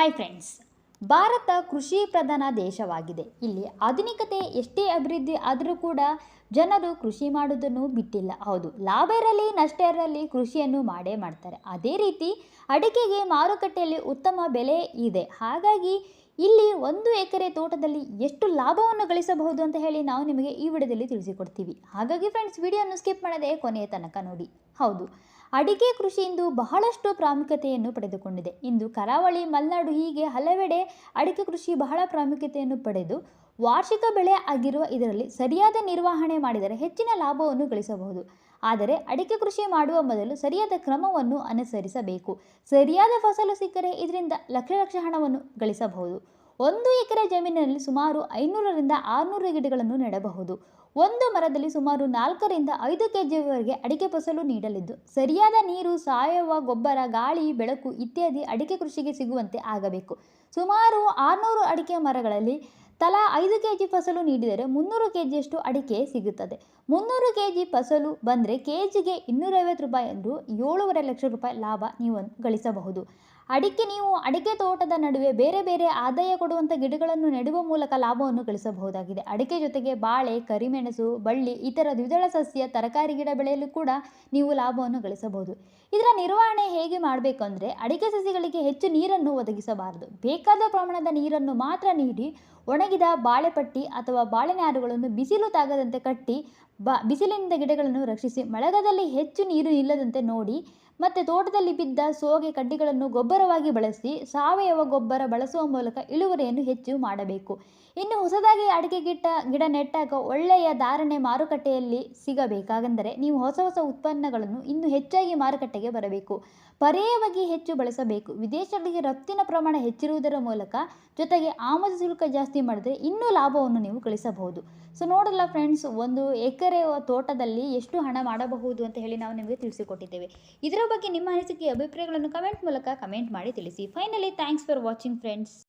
Hi friends Bharat ಕೃಷಿ ಪ್ರಧಾನ ದೇಶವಾಗಿದೆ. ಇಲ್ಲಿ ಆಧುನಿಕತೆ ಎಷ್ಟೇ ಅಭಿವೃದ್ಧಿ ಆದರೂ ಕೂಡ ಜನರು ಕೃಷಿ ಮಾಡುವುದನ್ನು ಬಿಟ್ಟಿಲ್ಲ. ಹೌದು, ಲಾಭ ಇರಲಿ, ನಷ್ಟ ಇರಲಿ ಕೃಷಿಯನ್ನು ಮಾಡೇ ಮಾಡ್ತಾರೆ. ಅದೇ ರೀತಿ ಅಡಿಕೆಗೆ ಮಾರುಕಟ್ಟೆಯಲ್ಲಿ ಉತ್ತಮ ಬೆಲೆ ಇದೆ. ಹಾಗಾಗಿ ಇಲ್ಲಿ ಒಂದು ಎಕರೆ ತೋಟದಲ್ಲಿ ಎಷ್ಟು ಲಾಭವನ್ನು ಗಳಿಸಬಹುದು ಅಂತ ಹೇಳಿ ನಾವು ನಿಮಗೆ ಈ ವಿಡಿಯೋದಲ್ಲಿ ತಿಳಿಸಿಕೊಡ್ತೀವಿ. ಹಾಗಾಗಿ ಫ್ರೆಂಡ್ಸ್ ವಿಡಿಯೋವನ್ನು ಸ್ಕಿಪ್ ಮಾಡದೆ ಕೊನೆಯ ತನಕ ನೋಡಿ. ಹೌದು ಅಡಿಕೆ ಕೃಷಿ ಇಂದು ಬಹಳಷ್ಟು ಪ್ರಾಮುಖ್ಯತೆಯನ್ನು ಪಡೆದುಕೊಂಡಿದೆ. ಇಂದು ಕರಾವಳಿ, ಮಲೆನಾಡು ಹೀಗೆ ಹಲವೆಡೆ ಅಡಿಕೆ ಕೃಷಿ ಬಹಳ ಪ್ರಾಮುಖ್ಯತೆಯನ್ನು ಪಡೆದು ವಾರ್ಷಿಕ ಬೆಳೆ ಆಗಿರುವ ಇದರಲ್ಲಿ ಸರಿಯಾದ ನಿರ್ವಹಣೆ ಮಾಡಿದರೆ ಹೆಚ್ಚಿನ ಲಾಭವನ್ನು ಗಳಿಸಬಹುದು. ಆದರೆ ಅಡಿಕೆ ಕೃಷಿ ಮಾಡುವ ಮೊದಲು ಸರಿಯಾದ ಕ್ರಮವನ್ನು ಅನುಸರಿಸಬೇಕು. ಸರಿಯಾದ ಫಸಲು ಸಿಕ್ಕರೆ ಇದರಿಂದ ಲಕ್ಷ ಲಕ್ಷ ಹಣವನ್ನು ಗಳಿಸಬಹುದು. ಒಂದು ಎಕರೆ ಜಮೀನಿನಲ್ಲಿ ಸುಮಾರು ಐನೂರರಿಂದ ಆರುನೂರು ಗಿಡಗಳನ್ನು ನೆಡಬಹುದು. ಒಂದು ಮರದಲ್ಲಿ ಸುಮಾರು ನಾಲ್ಕರಿಂದ ಐದು ಕೆಜಿವರೆಗೆ ಅಡಿಕೆ ಫಸಲು ನೀಡಲಿದ್ದು, ಸರಿಯಾದ ನೀರು, ಸಾವಯವ, ಗೊಬ್ಬರ, ಗಾಳಿ, ಬೆಳಕು ಇತ್ಯಾದಿ ಅಡಿಕೆ ಕೃಷಿಗೆ ಸಿಗುವಂತೆ ಆಗಬೇಕು. ಸುಮಾರು ಆರುನೂರು ಅಡಿಕೆ ಮರಗಳಲ್ಲಿ ತಲಾ ಐದು ಕೆ ಜಿ ಫಸಲು ನೀಡಿದರೆ ಮುನ್ನೂರು ಕೆ ಜಿಯಷ್ಟು ಅಡಿಕೆ ಸಿಗುತ್ತದೆ. ಮುನ್ನೂರು ಕೆ ಜಿ ಫಸಲು ಬಂದರೆ ಕೆ ಜಿಗೆ ಇನ್ನೂರೈವತ್ತು ರೂಪಾಯಿ ಎಂದು ಏಳೂವರೆ ಲಕ್ಷ ರೂಪಾಯಿ ಲಾಭ ನೀವು ಗಳಿಸಬಹುದು. ಅಡಿಕೆ ನೀವು ಅಡಿಕೆ ತೋಟದ ನಡುವೆ ಬೇರೆ ಬೇರೆ ಆದಾಯ ಕೊಡುವಂಥ ಗಿಡಗಳನ್ನು ನೆಡುವ ಮೂಲಕ ಲಾಭವನ್ನು ಗಳಿಸಬಹುದಾಗಿದೆ. ಅಡಿಕೆ ಜೊತೆಗೆ ಬಾಳೆ, ಕರಿಮೆಣಸು, ಬಳ್ಳಿ, ಇತರ ದ್ವಿದಳ ಸಸ್ಯ, ತರಕಾರಿ ಗಿಡ ಬೆಳೆಯಲು ಕೂಡ ನೀವು ಲಾಭವನ್ನು ಗಳಿಸಬಹುದು. ಇದರ ನಿರ್ವಹಣೆ ಹೇಗೆ ಮಾಡಬೇಕು ಅಂದರೆ ಅಡಿಕೆ ಸಸಿಗಳಿಗೆ ಹೆಚ್ಚು ನೀರನ್ನು ಒದಗಿಸಬಾರದು. ಬೇಕಾದ ಪ್ರಮಾಣದ ನೀರನ್ನು ಮಾತ್ರ ನೀಡಿ ಒಣಗಿದ ಬಾಳೆಪಟ್ಟಿ ಅಥವಾ ಬಾಳೆನಾರುಗಳನ್ನು ಬಿಸಿಲು ತಾಗದಂತೆ ಕಟ್ಟಿ ಬ, ಬಿಸಿಲಿನಿಂದ ಗಿಡಗಳನ್ನು ರಕ್ಷಿಸಿ ಮಳೆಗಾಲದಲ್ಲಿ ಹೆಚ್ಚು ನೀರು ನಿಲ್ಲದಂತೆ ನೋಡಿ ಮತ್ತು ತೋಟದಲ್ಲಿ ಬಿದ್ದ ಸೋಗೆ ಕಡ್ಡಿಗಳನ್ನು ಗೊಬ್ಬರವಾಗಿ ಬಳಸಿ ಸಾವಯವ ಗೊಬ್ಬರ ಬಳಸುವ ಮೂಲಕ ಇಳುವರಿಯನ್ನು ಹೆಚ್ಚು ಮಾಡಬೇಕು. ಇನ್ನು ಹೊಸದಾಗಿ ಅಡಿಕೆ ಗಿಟ್ಟ, ಗಿಡ ನೆಟ್ಟಾಗ ಒಳ್ಳೆಯ ಧಾರಣೆ ಮಾರುಕಟ್ಟೆಯಲ್ಲಿ ಸಿಗಬೇಕಾಗೆಂದರೆ ನೀವು ಹೊಸ ಹೊಸ ಉತ್ಪನ್ನಗಳನ್ನು ಇನ್ನು ಹೆಚ್ಚಾಗಿ ಮಾರುಕಟ್ಟೆಗೆ ಬರಬೇಕು. ಪರ್ಯಾಯವಾಗಿ ಹೆಚ್ಚು ಬಳಸಬೇಕು. ವಿದೇಶಗಳಿಗೆ ರಫ್ತಿನ ಪ್ರಮಾಣ ಹೆಚ್ಚಿರುವುದರ ಮೂಲಕ ಜೊತೆಗೆ ಆಮದು ಶುಲ್ಕ ಜಾಸ್ತಿ ಮಾಡಿದರೆ ಇನ್ನೂ ಲಾಭವನ್ನು ನೀವು ಗಳಿಸಬಹುದು. ಸೊ ನೋಡಲ್ಲ ಫ್ರೆಂಡ್ಸ್ ಒಂದು ಎಕರೆ ತೋಟದಲ್ಲಿ ಎಷ್ಟು ಹಣ ಮಾಡಬಹುದು ಅಂತ ಹೇಳಿ ನಾವು ನಿಮಗೆ ತಿಳಿಸಿಕೊಟ್ಟಿದ್ದೇವೆ. ಇದರ ಬಗ್ಗೆ ನಿಮ್ಮ ಅನಿಸಿಕೆ ಅಭಿಪ್ರಾಯಗಳನ್ನು ಕಮೆಂಟ್ ಮೂಲಕ ಕಮೆಂಟ್ ಮಾಡಿ ತಿಳಿಸಿ. Finally thanks for watching friends